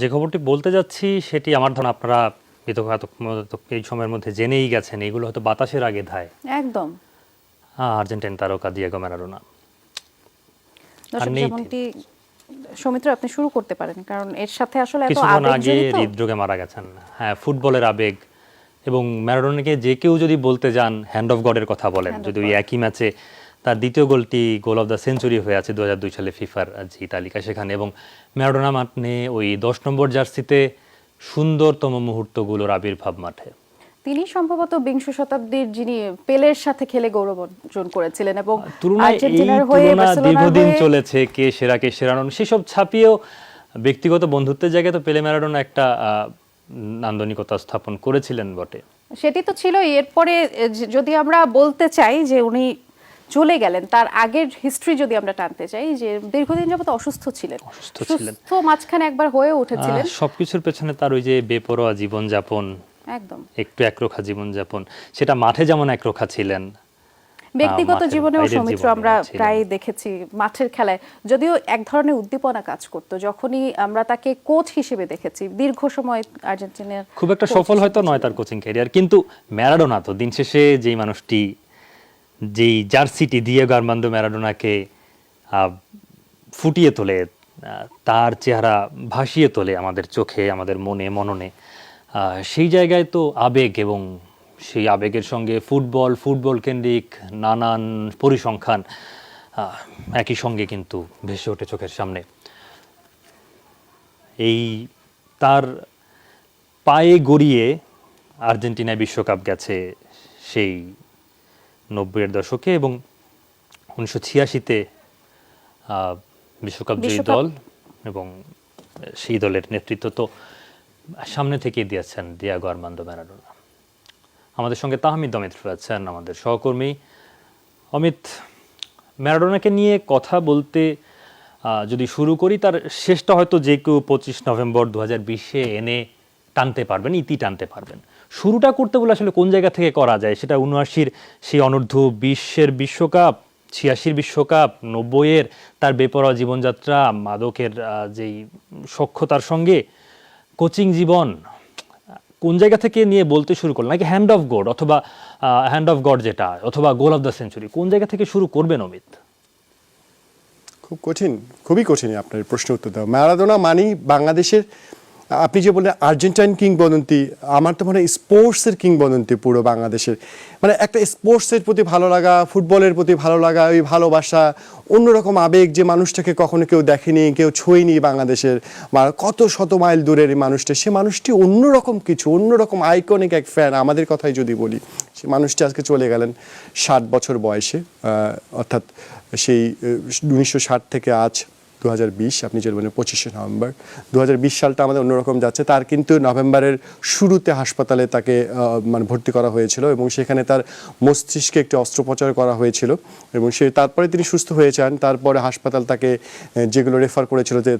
যে খবরটি বলতে যাচ্ছি সেটি আমার ধারণা আপনারা এই সময়ের মধ্যে জেনেই গেছেন এগুলো হয়তো বাতাসের আগে ধায়। একদম। আর্জেন্টাইন তারকা দিয়েগো ম্যারাডোনা। সৌমিত্র আপনি শুরু করতে পারেন কারণ এর সাথে আসলে এত কিছুক্ষণ আগে হৃদরোগে মারা গেছেন। হ্যাঁ ফুটবলের আবেগ। এবং ম্যারাডোনাকে যে কেউ যদি বলতে যান হ্যান্ড অফ গডের কথা বলেন। যদি ওই একই ম্যাচে তার দ্বিতীয় গোলটি গোল অফ দ্য সেঞ্চুরি হয়ে আছে দু সালে ফিফার যে তালিকা সেখানে এবং ম্যারাডোনা মানে ওই দশ নম্বর জার্সিতে সুন্দরতম মুহূর্তগুলোর আবির্ভাব মাঠে। তিনি সম্ভবত বিংশ শতাব্দীর যিনি পেলের সাথে খেলে গৌরব অর্জন করেছিলেন এবং আর্জেন্টিনার হয়ে দীর্ঘদিন চলেছে কে সেরা কে সেরা নন। সেসব ছাপিয়েও ব্যক্তিগত বন্ধুত্বের জায়গায় তো পেলে ম্যারাডোনা একটা নান্দনিকতা স্থাপন করেছিলেন বটে। সেটি তো ছিল এরপরে যদি আমরা বলতে চাই যে উনি চলে গেলেন। তার আগের হিস্ট্রি যদি আমরা টানতে চাই যে দীর্ঘদিন যাবত অসুস্থ ছিলেন। অসুস্থ ছিলেন। সুস্থ মাঝখানে একবার হয়ে উঠেছিলেন। সবকিছুর পেছনে তার ওই যে বেপরোয়া জীবনযাপন একদম। একটু একরোখা জীবনযাপন সেটা মাঠে যেমন একরোখা ছিলেন ব্যক্তিগত জীবনেও সৌমিত্র আমরা প্রায় দেখেছি মাঠের খেলায়। যদিও এক ধরনের উদ্দীপনা কাজ করত যখনই আমরা তাকে কোচ হিসেবে দেখেছি দীর্ঘ সময় আর্জেন্টিনার খুব একটা সফল হয়তো নয় তার কোচিং ক্যারিয়ার কিন্তু ম্যারাডোনা তো দিন শেষে যেই মানুষটি যেই জার্সিটি দিয়ে গার্মান্দো ম্যারাডোনাকে ফুটিয়ে তোলে তার চেহারা ভাসিয়ে তোলে আমাদের চোখে, আমাদের মনে, মননে। সেই জায়গায় তো আবেগ এবং সেই আবেগের সঙ্গে ফুটবল ফুটবল কেন্দ্রিক নানান পরিসংখ্যান একই সঙ্গে কিন্তু ভেসে ওঠে চোখের সামনে। এই তার পায়ে গড়িয়ে আর্জেন্টিনায় বিশ্বকাপ গেছে সেই নব্বইয়ের দশকে এবং উনিশশো ছিয়াশিতে বিশ্বকাপ জয়ী দল এবং সেই দলের নেতৃত্ব তো সামনে থেকে দিয়েছেন দিয়াগো আর্মান্দো ম্যারাডোনা। আমাদের সঙ্গে তাহমিদ অমিত রয়েছেন আমাদের সহকর্মী। অমিত ম্যারাডোনাকে নিয়ে কথা বলতে যদি শুরু করি তার শেষটা হয়তো যে কেউ পঁচিশ নভেম্বর দু হাজার বিশে এনে টানতে পারবেন ইতি টানতে পারবেন। শুরুটা করতে বলে আসলে কোন জায়গা থেকে করা যায়? সেটা উনআশির সেই অনূর্ধ্ব বিশ্বের বিশ্বকাপ, ছিয়াশির বিশ্বকাপ, নব্বইয়ের তার বেপরোয়া জীবনযাত্রা, মাদকের যেই সক্ষতার সঙ্গে কোচিং জীবন, কোন জায়গা থেকে নিয়ে বলতে শুরু করলেন? নাকি হ্যান্ড অফ গড অথবা হ্যান্ড অফ গড যেটা, অথবা গোল অফ দ্য সেঞ্চুরি কোন জায়গা থেকে শুরু করবেন অমিত? খুব কঠিন, খুবই কঠিন আপনার প্রশ্ন উত্তর দেওয়া। ম্যারাডোনা মানেই বাংলাদেশের আপনি যে বললেন আর্জেন্টাইন কিংবদন্তি, আমার তো মনে হয় স্পোর্টসের কিংবদন্তি পুরো বাংলাদেশের। মানে একটা স্পোর্টসের প্রতি ভালো লাগা, ফুটবলের প্রতি ভালো লাগা, ওই ভালোবাসা, অন্যরকম আবেগ যে মানুষটাকে কখনো কেউ দেখেনি, কেউ ছোঁয়নি বাংলাদেশের। কত শত মাইল দূরের এই মানুষটা, সে মানুষটি অন্যরকম কিছু, অন্যরকম আইকনিক এক ফ্যান আমাদের কথাই যদি বলি, সে মানুষটি আজকে চলে গেলেন ষাট বছর বয়সে অর্থাৎ সেই উনিশশো ষাট থেকে আজ দু হাজার বিশ, আপনি যে বলেন পঁচিশে নভেম্বর। দু হাজার বিশ সালটা আমাদের অন্যরকম যাচ্ছে। তার কিন্তু নভেম্বরের শুরুতে হাসপাতালে তাকে মানে ভর্তি করা হয়েছিল এবং সেখানে তার মস্তিষ্কে একটি অস্ত্রোপচার করা হয়েছিল এবং সে তারপরে তিনি সুস্থ হয়ে যান। তারপরে হাসপাতাল তাকে যেগুলো রেফার করেছিল যে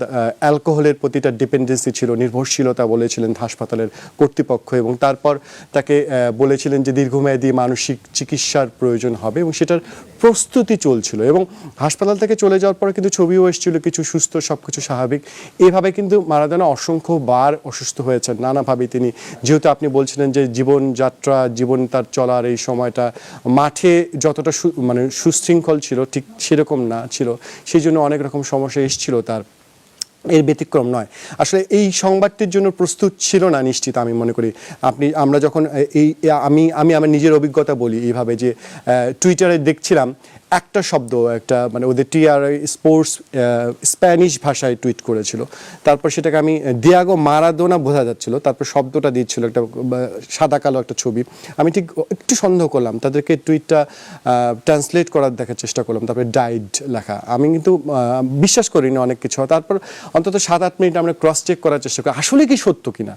অ্যালকোহলের প্রতি তার ডিপেন্ডেন্সি ছিল, নির্ভরশীলতা বলেছিলেন হাসপাতালের কর্তৃপক্ষ এবং তারপর তাকে বলেছিলেন যে দীর্ঘমেয়াদী মানসিক চিকিৎসার প্রয়োজন হবে এবং সেটার প্রস্তুতি চলছিল এবং হাসপাতাল থেকে চলে যাওয়ার পরে কিন্তু ছবিও এসেছিল কিছু সুস্থ, সবকিছু স্বাভাবিক। এভাবে কিন্তু মারাদোনা অসংখ্য বার অসুস্থ হয়েছেন। নানাভাবে তিনি, যেহেতু আপনি বলছিলেন যে জীবনযাত্রা, জীবন তার চলার এই সময়টা, মাঠে যতটা মানে সুশৃঙ্খল ছিল, ঠিক সেরকম না ছিল। সেই জন্য অনেক রকম সমস্যা এসেছিল তার। এর ব্যতিক্রম নয়। আসলে এই সংবাদটির জন্য প্রস্তুত ছিল না নিশ্চিত, আমি মনে করি। আপনি, আমরা যখন, এই, আমি আমি আমার নিজের অভিজ্ঞতা বলি এইভাবে যে টুইটারে দেখছিলাম একটা শব্দ, একটা মানে ওদের টিআর স্পোর্টস স্প্যানিশ ভাষায় টুইট করেছিল। তারপর সেটাকে আমি দিয়াগো মারাদোনা বোঝা যাচ্ছিল। তারপর শব্দটা দিচ্ছিল একটা সাদা কালো একটা ছবি। আমি ঠিক একটু সন্দেহ করলাম, তাদেরকে টুইটটা ট্রান্সলেট করার দেখার চেষ্টা করলাম। তারপরে ডাইড লেখা। আমি কিন্তু বিশ্বাস করিনি অনেক কিছু। তারপর অন্তত সাত আট মিনিট আমরা ক্রস চেক করার চেষ্টা করি, আসলে কি সত্য কিনা?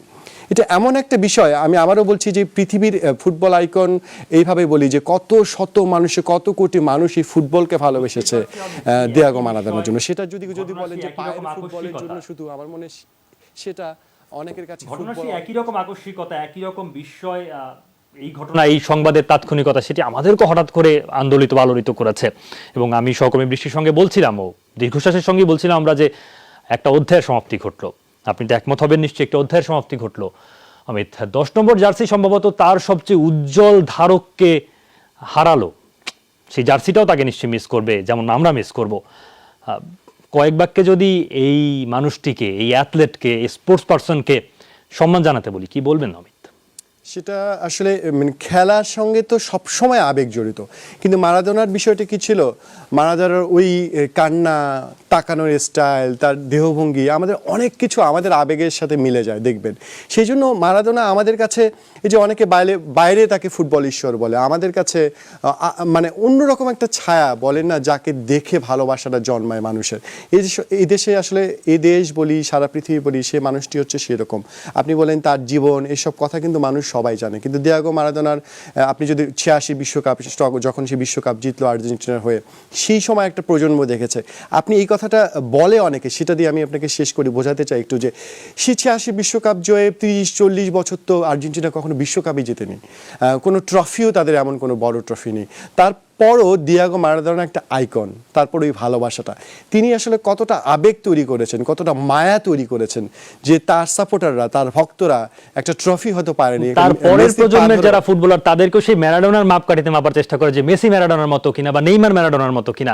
এটা এমন একটা বিষয়, আমি আবারও বলছি যে পৃথিবীর ফুটবল আইকন এইভাবে বলি যে কত শত মানুষে, কত কোটি মানুষ এই ফুটবলকে ভালোবেসেছে দিয়াগো মারাদানোর জন্য। সেটা যদি যদি বলেন যে পায়ের ফুটবলের জন্য শুধু আমার মনে সেটা অনেকের কাছে ঘটনা একই রকম আকস্মিকতা একই রকম বিস্ময় আহ, এই ঘটনা এই সংবাদের তাৎক্ষণিকতা সেটি আমাদেরকে হঠাৎ করে আন্দোলিত বা আলোড়িত করেছে। এবং আমি সহকর্মী বৃষ্টির সঙ্গে বলছিলাম ও দীর্ঘশ্বাসের সঙ্গে বলছিলাম আমরা যে একটা অধ্যায়ের সমাপ্তি ঘটলো। আপনি তো একমত হবেন নিশ্চয়ই একটা অধ্যায়ের সমাপ্তি ঘটলো। অমিত দশ নম্বর জার্সি সম্ভবত তার সবচেয়ে উজ্জ্বল ধারককে হারালো। সেই জার্সিটাও তাকে নিশ্চয়ই মিস করবে, যেমন আমরা মিস করব। কয়েক বাক্যে যদি এই মানুষটিকে, এই অ্যাথলেটকে স্পোর্টস পার্সনকে সম্মান জানাতে বলি, কি বলবেন অমিত? সেটা আসলে মানে খেলার সঙ্গে তো সবসময় আবেগ জড়িত। কিন্তু মারাদোনার বিষয়টি কি ছিল? মারাদোনার ওই কান্না তাকানোর স্টাইল তার দেহভঙ্গি, আমাদের অনেক কিছু আমাদের আবেগের সাথে মিলে যায়, দেখবেন। সেই জন্য মারাদোনা আমাদের কাছে, এই যে অনেকে বাইরে বাইরে তাকে ফুটবল ঈশ্বর বলে, আমাদের কাছে মানে অন্যরকম একটা ছায়া বলেন না, যাকে দেখে ভালোবাসাটা জন্মায় মানুষের। এই এই দেশে আসলে এই দেশ বলি, সারা পৃথিবী বলি, সে মানুষটি হচ্ছে সেরকম। আপনি বলেন তার জীবন, এসব কথা কিন্তু মানুষ সবাই জানে। কিন্তু দিয়াগো মারাদোনার আপনি যদি ছিয়াশি বিশ্বকাপ, যখন সে বিশ্বকাপ জিতলো আর্জেন্টিনার হয়ে, সেই সময় একটা প্রজন্ম দেখেছে। আপনি এই কথাটা বলে অনেকে, সেটা দিয়ে আমি আপনাকে শেষ করি, বোঝাতে চাই একটু যে সে ছিয়াশি বিশ্বকাপ জয়ে তিরিশ, চল্লিশ বছর তো আর্জেন্টিনা কখনো বিশ্বকাপই জেতেনি। কোনো ট্রফিও তাদের এমন কোনো বড় ট্রফি নেই। তারপরও দিয়াগো মারাদোনা একটা আইকন তারপর ওই ভালোবাসাটা। তিনি আসলে কতটা আবেগ তৈরি করেছেন কতটা মায়া তৈরি করেছেন যে তার সাপোর্টাররা তার ভক্তরা একটা ট্রফি হয়তো পারেনি। তার পরের প্রজন্মের যারা ফুটবলার তাদেরকেও সেই ম্যারাডোনার মাপকাঠিতে মাপার চেষ্টা করে যে মেসি ম্যারাডোনার মতো কিনা বা নেইমার ম্যারাডোনার মতো কিনা।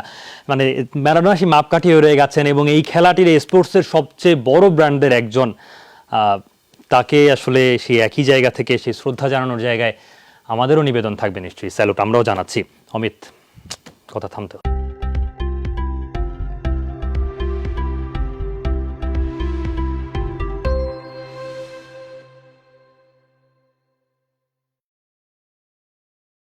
মানে ম্যারাডোনা সেই মাপকাঠি হয়ে রয়ে গেছেন এবং এই খেলাটির স্পোর্টসের সবচেয়ে বড় ব্র্যান্ডের একজন আহ, তাকে আসলে সেই একই জায়গা থেকে সেই শ্রদ্ধা জানানোর জায়গায় আমাদেরও নিবেদন থাকবে নিশ্চয়ই। স্যালুট আমরাও জানাচ্ছি। অমিত কথা থামতে।